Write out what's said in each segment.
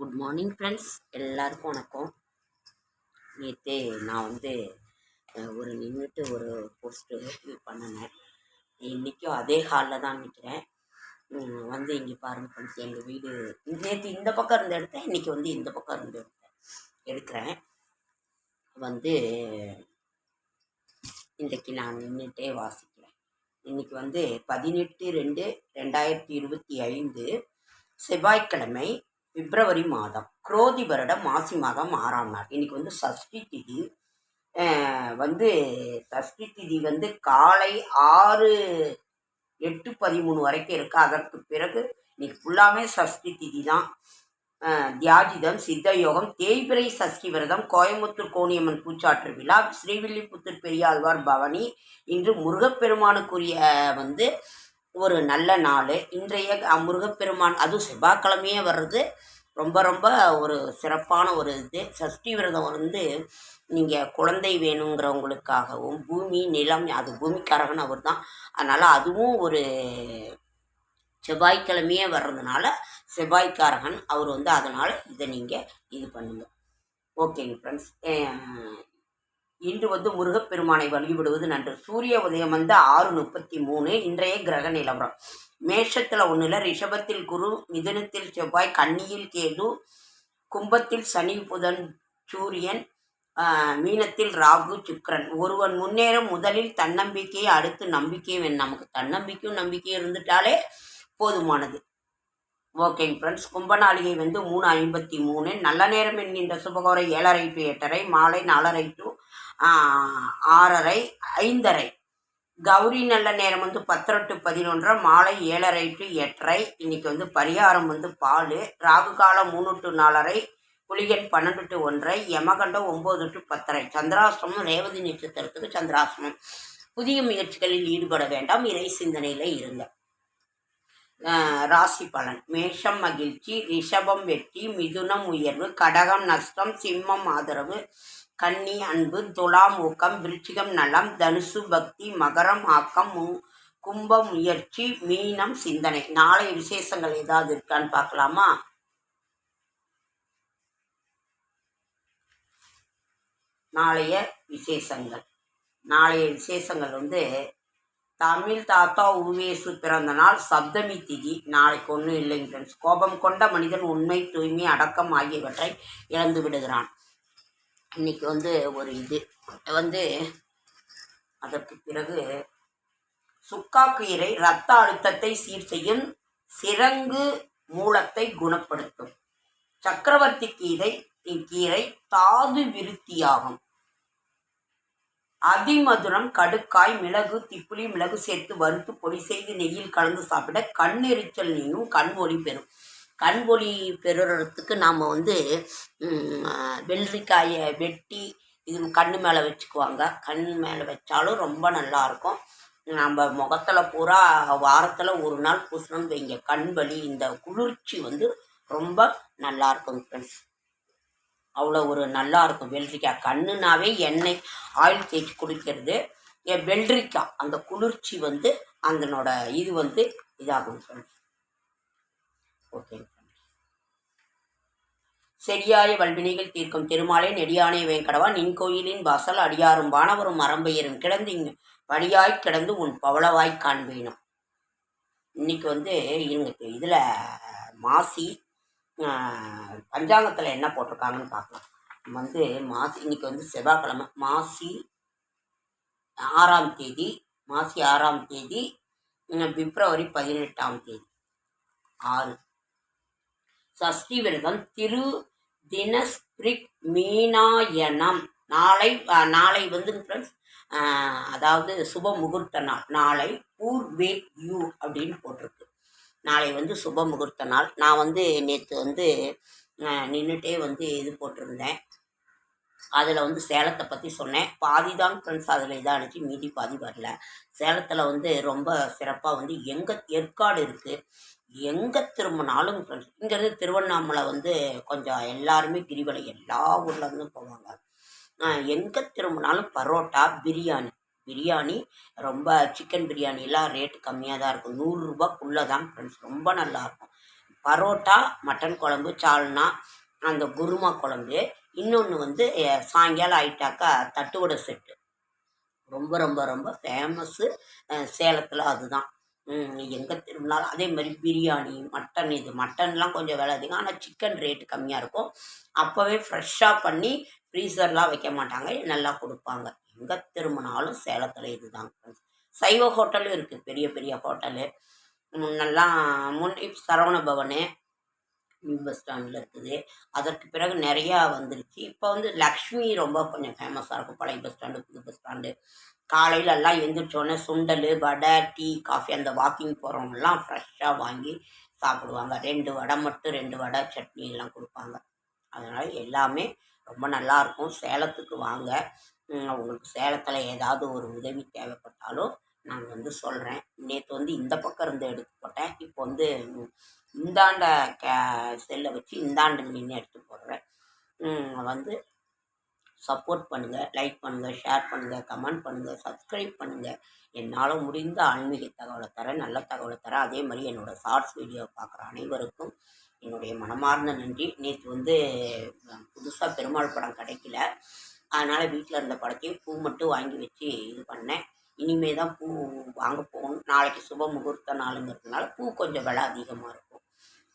Good morning friends எல்லாருக்கும் வணக்கம். நேற்று நான் வந்து ஒரு நின்றுட்டு ஒரு போஸ்ட்டு பண்ணினேன். இன்றைக்கும் அதே ஹாலில் தான் நிற்கிறேன் வந்து இங்கே பாருங்கள் ஃப்ரெண்ட்ஸ் எங்கள் வீடு நேற்று இந்த பக்கம் இருந்து எடுத்தேன் இன்றைக்கி வந்து இந்த பக்கம் இருந்து எடுத்தேன் எடுக்கிறேன். வந்து இன்றைக்கி நான் நின்றுட்டே வாசிக்கிறேன். இன்றைக்கி வந்து பதினெட்டு ரெண்டு ரெண்டாயிரத்தி இருபத்தி ஐந்து செவ்வாய்க்கிழமை பிப்ரவரி மாதம். குரோதி வருடம் மாசி மாதம் ஆறாம் நாள். இன்னைக்கு வந்து சஷ்டி திதி. வந்து சஷ்டி திதி வந்து காலை ஆறு எட்டு பதிமூணு வரைக்கும் இருக்குது அதற்கு பிறகு இன்னைக்கு ஃபுல்லாமே சஷ்டி திதி தான். தியாஜிதம் சித்த யோகம் தேய்பிரை சஷ்டி விரதம் கோயம்புத்தூர் கோணியம்மன் பூச்சாற்று விழா ஸ்ரீவில்லிபுத்தூர் பெரியாழ்வார் பவனி இன்று முருகப்பெருமானுக்குரிய வந்து ஒரு நல்ல நாள். இன்றைய அ- முருகப்பெருமான் அதுவும் செவ்வாய்க்கிழமையே வர்றது. ரொம்ப ரொம்ப ஒரு சிறப்பான ஒரு இது. சஷ்டி விரதம் வந்து நீங்கள் குழந்தை வேணுங்கிறவங்களுக்காகவும் பூமி நிலம் அது பூமிக்காரகன் அவர் தான் அதனால் அதுவும் ஒரு செவ்வாய்க்கிழமையே வர்றதுனால செவ்வாய்க்காரகன் அவர் வந்து அதனால் இதை நீங்கள் இது பண்ணுங்கள் ஓகேங்க ஃப்ரெண்ட்ஸ் இன்று வந்து முருகப்பெருமானை வழிபடுவது நன்று. சூரிய உதயம் வந்து ஆறு முப்பத்தி மூணு இன்றைய கிரக நிலவரம். மேஷத்தில் ஒன்றில் ரிஷபத்தில் குரு மிதனத்தில் செவ்வாய் கன்னியில் கேது கும்பத்தில் சனி புதன் சூரியன் மீனத்தில் ராகு சுக்கரன். ஒருவன் முன்னேறும் முதலில் தன்னம்பிக்கை அடுத்து நம்பிக்கையும் நமக்கு. தன்னம்பிக்கையும் நம்பிக்கையும் இருந்துட்டாலே போதுமானது. ஓகேங்க ஃப்ரெண்ட்ஸ் கும்பநாளிகை வந்து மூணு ஐம்பத்தி மூணு. நல்ல நேரம் என்கின்ற சுபகோரை ஏழரை டு எட்டரை மாலை நாலரை டு ஆறரை ஐந்தரை. கௌரி நல்ல நேரம் வந்து பத்தரை டு பதினொன்றரை மாலை ஏழரை டு எட்டரை. இன்னைக்கு வந்து பரிகாரம் வந்து பால். ராகு காலம் மூணு டு நாலரை புலிகன் பன்னெண்டு டு ஒன்றரை யமகண்டம் ஒம்பது டு பத்தரை. சந்திராசிரமம் ரேவதி நட்சத்திரத்துக்கு சந்திராசிரமம் புதிய முயற்சிகளில் ஈடுபட வேண்டாம். இறை சிந்தனையில் இருங்க. ராசி பலன். மேஷம் மகிழ்ச்சி ரிஷபம் வெற்றி மிதுனம் உயர்வு கடகம் நஷ்டம் சிம்மம் ஆதரவு கன்னி அன்பு துலாம் ஊக்கம் விருச்சிகம் நலம் தனுசு பக்தி மகரம் ஆக்கம் கும்ப முயற்சி மீனம் சிந்தனை. நாளைய விசேஷங்கள் ஏதாவது இருக்கான்னு பார்க்கலாமா? நாளைய விசேஷங்கள். நாளைய விசேஷங்கள் வந்து தமிழ் தாத்தா உவேசு பிறந்த நாள் சப்தமி திதி. நாளைக்கு ஒன்றும் இல்லைங்க ஃப்ரெண்ட்ஸ் கோபம் கொண்ட மனிதன் உண்மை தூய்மை அடக்கம் ஆகியவற்றை இழந்து விடுகிறான். இன்னைக்கு வந்து ஒரு இது. வந்து அதற்கு பிறகு சுக்காக்கீரை இரத்த அழுத்தத்தை சீர் செய்யும் சிறங்கு மூலத்தை குணப்படுத்தும். சக்கரவர்த்தி கீரை இக்கீரை தாது விருத்தியாகும். அதிமதுரம் கடுக்காய் மிளகு திப்புளி மிளகு சேர்த்து வறுத்து பொடி செய்து நெய்யில் கலந்து சாப்பிட கண் எரிச்சல் நீங்கும் கண் ஒளி பெறும். கண் பெறுறதுக்கு நாம் வந்து வெள்ளரிக்காயை வெட்டி இது கண் மேலே வச்சுக்குவாங்க. கண் மேலே வச்சாலும் ரொம்ப நல்லா இருக்கும் நம்ம முகத்தில் பூரா வாரத்தில் ஒரு நாள் பூசணும்னு வைங்க. கண் வலி இந்த குளிர்ச்சி வந்து ரொம்ப நல்லா இருக்கும் ஃப்ரெண்ட்ஸ் அவ்வளோ ஒரு நல்லா இருக்கும் வெள்ளரிக்காய். கண்ணுனாவே எண்ணெய் ஆயில் தேய்ச்சி குடிக்கிறது. என் வெள்ளரிக்காய் அந்த குளிர்ச்சி வந்து அதனோட இது வந்து இதாகும் ஃப்ரெண்ட்ஸ் ஓகே செடியாய வல்வினைகள் தீர்க்கும் திருமாலை நெடியானை வேங்கடவா நின் கோயிலின் வாசல் அடியாரும் வானவரும் மரம்பெயரும் கிடந்து இங்கு வழியாய் கிடந்து உன் பவளவாய் காண்பேனும். இன்னைக்கு வந்து இருங்க இதில் மாசி பஞ்சாங்கத்தில் என்ன போட்டிருக்காங்கன்னு பார்க்கலாம். நம்ம வந்து மாசி இன்னைக்கு வந்து செவ்வாய்க்கிழமை. மாசி ஆறாம் தேதி மாசி ஆறாம் தேதி பிப்ரவரி பதினெட்டாம் தேதி. ஆறு. சஷ்டி விரதம் திரு தினஸ்பிரிக் மீனாயனம். நாளை நாளை வந்து ஃப்ரெண்ட்ஸ் அதாவது சுப முகூர்த்த நாள். நாளை பூர்வே யூ அப்படின்னு போட்டிருக்கு. நாளை வந்து சுப முகூர்த்த நாள். நான் வந்து நேற்று வந்து நின்றுட்டே வந்து இது போட்டிருந்தேன். அதில் வந்து சேலத்தை பற்றி சொன்னேன். பாதி தான் ஃப்ரெண்ட்ஸ் அதில் இதாகிடுச்சு மீதி பாதி வரல. சேலத்தில் வந்து ரொம்ப சிறப்பாக வந்து எங்கே ஏற்காடு இருக்குது எங்கே திரும்பினாலும் ஃப்ரெண்ட்ஸ் இங்கேருந்து திருவண்ணாமலை வந்து கொஞ்சம் எல்லாருமே கிரிவலை எல்லா ஊர்லேருந்தும் போவாங்க. எங்கே திரும்பினாலும் பரோட்டா பிரியாணி. பிரியாணி ரொம்ப சிக்கன் பிரியாணிலாம் ரேட்டு கம்மியாக தான் இருக்கும். நூறுரூபாக்குள்ளே தான் ஃப்ரெண்ட்ஸ் ரொம்ப நல்லாயிருக்கும் பரோட்டா மட்டன் குழம்பு சால்னா அந்த குருமா குழம்பு. இன்னொன்று வந்து சாயங்காலம் ஆயிட்டாக்கா தட்டுவடை செட்டு ரொம்ப ரொம்ப ரொம்ப ஃபேமஸ்ஸு சேலத்தில் அதுதான். எங்கே திரும்பினாலும் அதே மாதிரி பிரியாணி மட்டன் இது மட்டன்லாம் கொஞ்சம் விலை அதிகம். ஆனால் சிக்கன் ரேட்டு கம்மியாக இருக்கும். அப்போவே ஃப்ரெஷ்ஷாக பண்ணி ஃப்ரீசர்லாம் வைக்க மாட்டாங்க. நல்லா கொடுப்பாங்க. எங்கே திரும்பினாலும் சேலத்தில் இதுதான். சைவ ஹோட்டலும் இருக்குது பெரிய பெரிய ஹோட்டலு. முன்னெல்லாம் முன் சரவண பவனு நியூ பஸ் ஸ்டாண்டில் இருக்குது. அதற்கு பிறகு நிறையா வந்துருச்சு இப்போ வந்து லக்ஷ்மி ரொம்ப கொஞ்சம் ஃபேமஸாக இருக்கும். பழைய பஸ் ஸ்டாண்டு புது பஸ் ஸ்டாண்டு காலையில எல்லாம் எழுந்திரிச்சோடனே சுண்டல் வடை டீ காஃபி அந்த வாக்கிங் போகிறவங்கலாம் ஃப்ரெஷ்ஷாக வாங்கி சாப்பிடுவாங்க. ரெண்டு வடை மட்டும் ரெண்டு வடை சட்னி எல்லாம் கொடுப்பாங்க. அதனால் எல்லாமே ரொம்ப நல்லாயிருக்கும் சேலத்துக்கு வாங்க. உங்களுக்கு சேலத்தில் ஏதாவது ஒரு உதவி தேவைப்பட்டாலும் நான் வந்து சொல்கிறேன் நேற்று வந்து இந்த பக்கம் இருந்து எடுத்து போட்டேன் இப்போ வந்து இந்தாண்ட கே செல்லை வச்சு இந்தாண்ட நின்று எடுத்து போடுறேன். வந்து சப்போர்ட் பண்ணுங்கள் லைக் பண்ணுங்கள் ஷேர் பண்ணுங்கள் கமெண்ட் பண்ணுங்கள் சப்ஸ்கிரைப் பண்ணுங்கள் என்னால் முடிந்த ஆன்மீக தகவலை தரேன் நல்ல தகவலை தரேன். அதே மாதிரி என்னோடய ஷார்ட்ஸ் வீடியோ பார்க்குற அனைவருக்கும் என்னுடைய மனமார்ந்த நன்றி. நேற்று வந்து புதுசாக பெருமாள் படம் கிடைக்கல. அதனால் வீட்டில் இருந்த படத்தையும் பூ மட்டும் வாங்கி வச்சு இது பண்ணேன். இனிமே தான் பூ வாங்க போகணும். நாளைக்கு சுப முகூர்த்த நாளுங்கிறதுனால பூ கொஞ்சம் விலை அதிகமாக இருக்கும்.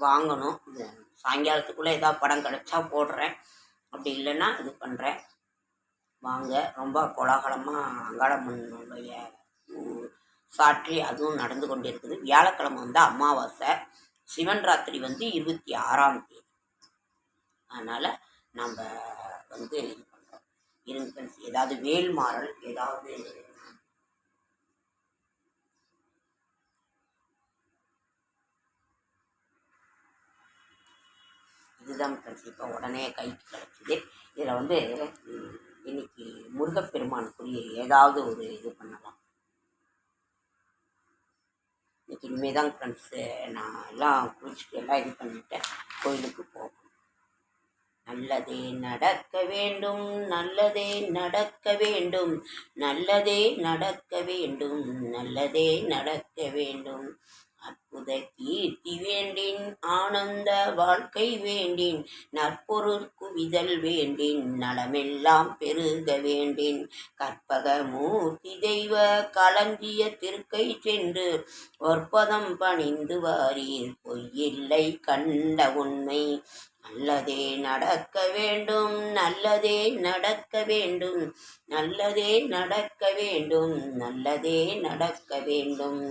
வாங்கணும். இது சாயங்காலத்துக்குள்ளே ஏதாவது படம் கிடைச்சா போடுறேன். அப்படி இல்லைன்னா இது பண்ணுறேன் வாங்க. ரொம்ப கோலாகலமாக அங்காளம்மனுடைய சாற்றி அதுவும் நடந்து கொண்டு இருக்குது வியாழக்கிழமை வந்து அமாவாசை. சிவன் ராத்திரி வந்து இருபத்தி ஆறாம் தேதி. அதனால் நம்ம வந்து இது பண்ணுறோம் இருங்க ஏதாவது வேல்மாறல் ஏதாவது இதுதான் ஃப்ரெண்ட்ஸ் இப்போ உடனே கைக்கு கிடச்சிது இதில் வந்து இன்னைக்கு முருகப்பெருமானுக்குரிய ஏதாவது ஒரு இது பண்ணலாம். இன்னைக்கு இனிமேல் தான் ஃப்ரெண்ட்ஸு நான் எல்லாம் குளிச்சுட்டு எல்லாம் இது பண்ணிட்டேன் கோயிலுக்கு போகணும் நல்லதே நடக்க வேண்டும் நல்லதே நடக்க வேண்டும் நல்லதே நடக்க வேண்டும் நல்லதே நடக்க வேண்டும். அற்புத கீர்த்தி வேண்டின் ஆனந்த வாழ்க்கை வேண்டின் நற்பொருள் குவிதல் வேண்டின் நலமெல்லாம் பெருக வேண்டின். கற்பக மூர்த்தி தெய்வ களஞ்சிய திருக்கை சென்று ஒற்பதம் பணிந்து வாரீர். பொய்யில்லை கண்ட உண்மை நல்லதே நடக்க வேண்டும் நல்லதே நடக்க வேண்டும் நல்லதே நடக்க வேண்டும் நல்லதே நடக்க வேண்டும்.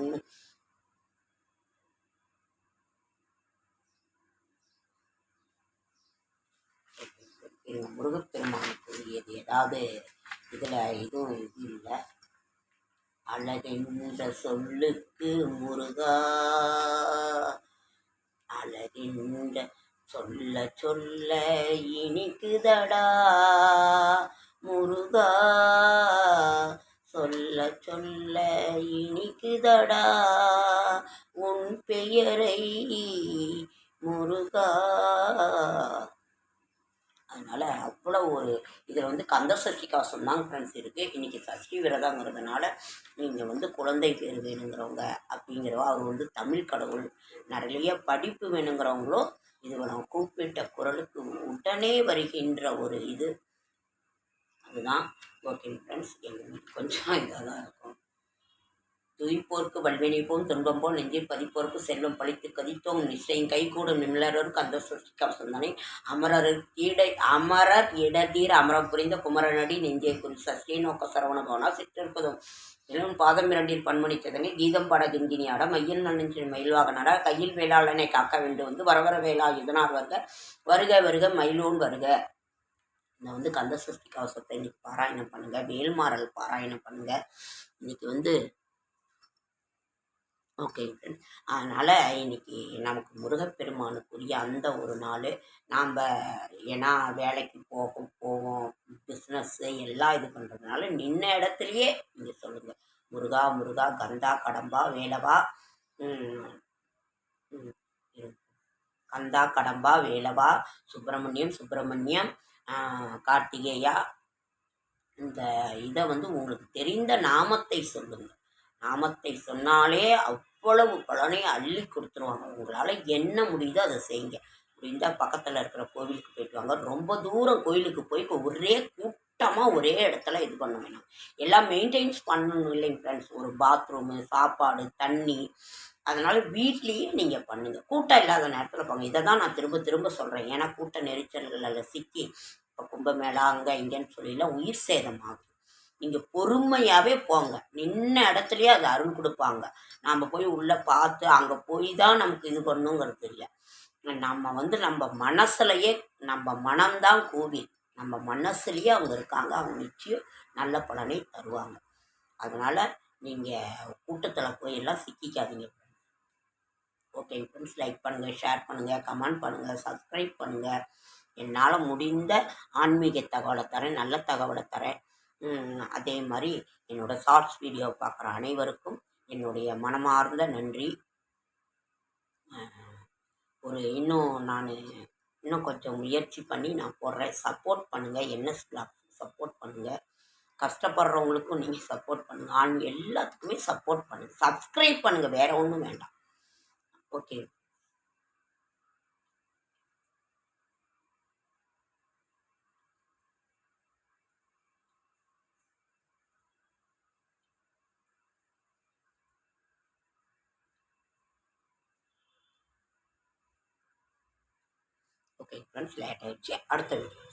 முருகப்பெருமானுக்கு முருகப்பெருமானுக்குரியது ஏதாவது இதில் எதுவும் இது இல்லை. அழகென்ற சொல்லுக்கு முருகா. அழகென்ற சொல்ல சொல்ல இனிக்குதடா. முருகா சொல்ல சொல்ல இனிக்குதடா. உன் பெயரை முருகா. அதனால் அவ்வளோ ஒரு இதில் வந்து கந்த சஷ்டி கவசம் தான் ஃப்ரெண்ட்ஸ் இருக்குது இன்றைக்கி சஷ்டி விரதங்கிறதுனால நீங்கள் வந்து குழந்தை பேர் வேணுங்கிறவங்க அப்படிங்கிறவங்க அவர் வந்து தமிழ் கடவுள். நிறைய படிப்பு வேணுங்கிறவங்களும் இது நான் கூப்பிட்ட குரலுக்கு உடனே வருகின்ற ஒரு இது. அதுதான் ஓகே ஃப்ரெண்ட்ஸ் எங்கள் வீட்டு கொஞ்சம் இதாக தான் இருக்கும். துதிப்போர்க்கு வல்வினைப்போம் துன்பம் போல் நெஞ்சில் பதிப்போர்க்கு செல்வம் பழித்து கதித்தோம். நிச்சயம் கைகூடும் நிமிழரோருக்கு அந்த சுஷ்டி சொந்தனை அமரர் இடை அமரர் இடதீர் அமரம் புரிந்த குமரனடி நெஞ்சை குறி சஷ்டியை நோக்க சரவண பவனா சிற்றிருப்பதும். எல்லாம் பாதம் இரண்டில் பன்மணி சதனை கீதம் பாட கிங்கினியாட மையில் நன்னெஞ்சில் மயில்வாகனடா கையில் வேளாளனை காக்க வேண்டும் வந்து வரவர வேளா இதனால் வருக? வருக வருக மயிலோன் வருக. இந்த வந்து கந்த சஷ்டி கவசத்தை இன்னைக்கு பாராயணம் பண்ணுங்க. வேல்மாறல் பாராயணம் பண்ணுங்க. இன்னைக்கு வந்து ஓகே ஃப்ரெண்ட்ஸ் அதனால் இன்னைக்கு நமக்கு முருகப்பெருமானுக்குரிய அந்த ஒரு நாள் நாம் ஏன்னா வேலைக்கு போகும் போவோம் பிஸ்னஸ்ஸு எல்லாம் இது பண்ணுறதுனால நின்ன இடத்துலையே நீங்கள் சொல்லுங்கள் முருகா முருகா கந்தா கடம்பா வேலவா கந்தா கடம்பா வேலவா சுப்பிரமணியம் சுப்பிரமணியம் கார்த்திகேயா இந்த இதை வந்து உங்களுக்கு தெரிந்த நாமத்தை சொல்லுங்கள் நாமத்தை சொன்னாலே அவ்வளவு பலனை அள்ளி கொடுத்துருவாங்க. உங்களால் என்ன முடியுதோ அதை செய்யுங்க. முடிந்தால் பக்கத்தில் இருக்கிற கோவிலுக்கு போயிட்டு வாங்க. ரொம்ப தூரம் கோயிலுக்கு போய் ஒரே கூட்டமாக ஒரே இடத்துல இது பண்ண வேணாம். எல்லாம் மெயின்டைன்ஸ் பண்ணணும் இல்லைங்க ஃப்ரெண்ட்ஸ் ஒரு பாத்ரூமு சாப்பாடு தண்ணி. அதனால் வீட்லேயே நீங்கள் பண்ணுங்கள் கூட்டம் இல்லாத நேரத்தில் போங்க. இதை தான் நான் திரும்ப திரும்ப சொல்கிறேன் ஏன்னா கூட்ட நெரிச்சல்களில் சிக்கி இப்போ கும்பமேளா அங்கே இங்கேன்னு சொல்லிலாம் உயிர் சேதமாகும் நீங்கள் பொறுமையாகவே போங்க. நின்ன இடத்துலையே அது அருள் கொடுப்பாங்க. நாம் போய் உள்ளே பார்த்து அங்கே போய் தான் நமக்கு இது பண்ணுங்கிறது இல்லை நம்ம வந்து நம்ம மனசுலையே நம்ம மனம்தான் கோவில். நம்ம மனசுலேயே அவங்க இருக்காங்க. அவங்க நிச்சயம் நல்ல பலனை தருவாங்க. அதனால் நீங்கள் கூட்டத்தில் போய் எல்லாம் சிக்கிக்காதீங்க. ஓகே ஃப்ரெண்ட்ஸ் லைக் பண்ணுங்கள் ஷேர் பண்ணுங்கள் கமெண்ட் பண்ணுங்கள் சப்ஸ்கிரைப் பண்ணுங்கள் என்னால் முடிந்த ஆன்மீக தகவலை தரேன் நல்ல தகவலை தரேன். அதே மாதிரி என்னோடய ஷார்ட்ஸ் வீடியோ பார்க்குற அனைவருக்கும் என்னுடைய மனமார்ந்த நன்றி. ஒரு இன்னும் நான் இன்னும் கொஞ்சம் முயற்சி பண்ணி நான் போடுறேன். சப்போர்ட் பண்ணுங்கள் என்எஸ் பிளாக் சப்போர்ட் பண்ணுங்கள் கஷ்டப்படுறவங்களுக்கும் நீங்கள் சப்போர்ட் பண்ணுங்கள் ஆண் எல்லாத்துக்குமே சப்போர்ட் பண்ணுங்கள் சப்ஸ்கிரைப் பண்ணுங்கள் வேறு ஒன்றும் வேண்டாம். ஓகே ஓகே ஃப்ரெண்ட்ஸ் லேட் ஆகிடுச்சு அடுத்த வீடியோ